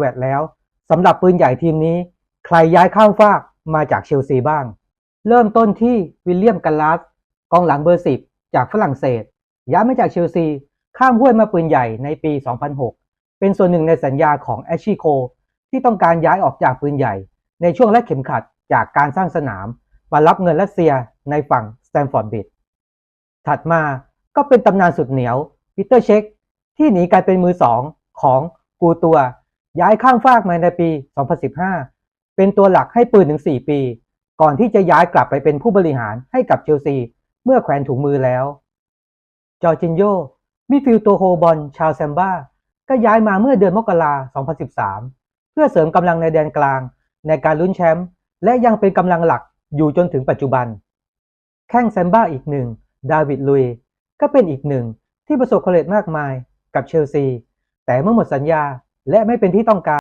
แวดแล้วสำหรับปืนใหญ่ทีมนี้ ใครย้ายข้ามฟากมาจากเชลซีบ้าง เริ่มต้นที่วิลเลียมกัลลาสกองหลังเบอร์สิบจากฝรั่งเศส ย้ายมาจากเชลซี ข้ามห้วยมาปืนใหญ่ในปี 2006 เป็นส่วนหนึ่งในสัญญาของแอชชีโค ที่ต้องการย้ายออกจากปืนใหญ่ ในช่วงแรกเข็มขัดจากการสร้างสนาม มารับเงินรัสเซียในฝั่งสแตมฟอร์ดบิดถัดมาก็เป็นตำนานสุดเหนียวปีเตอร์เช็คที่หนีการเป็นมือสองของกูตัว ย้ายข้ามฟากมาในปี 2015 เป็นตัวหลักให้ปืนถึง 4 ปี ก่อนที่จะย้ายกลับไปเป็นผู้บริหารให้กับเชลซี เมื่อแขวนถุงมือแล้ว จอร์จินโยมิฟิลด์ตัวโฮบอลชาวแซมบ้า ก็ย้ายมาเมื่อเดือนมกราคม2013 เพื่อเสริมกำลังในแดนกลาง ในการลุ้นแชมป์และยังเป็นกำลังหลักอยู่จนถึงปัจจุบัน แข้งแซมบ้าอีกหนึ่ง ดาวิดลุย ก็เป็นอีกหนึ่งที่ประสบความสำเร็จมากมายกับเชลซี แต่เมื่อหมดสัญญา และไม่เป็นที่ต้องการ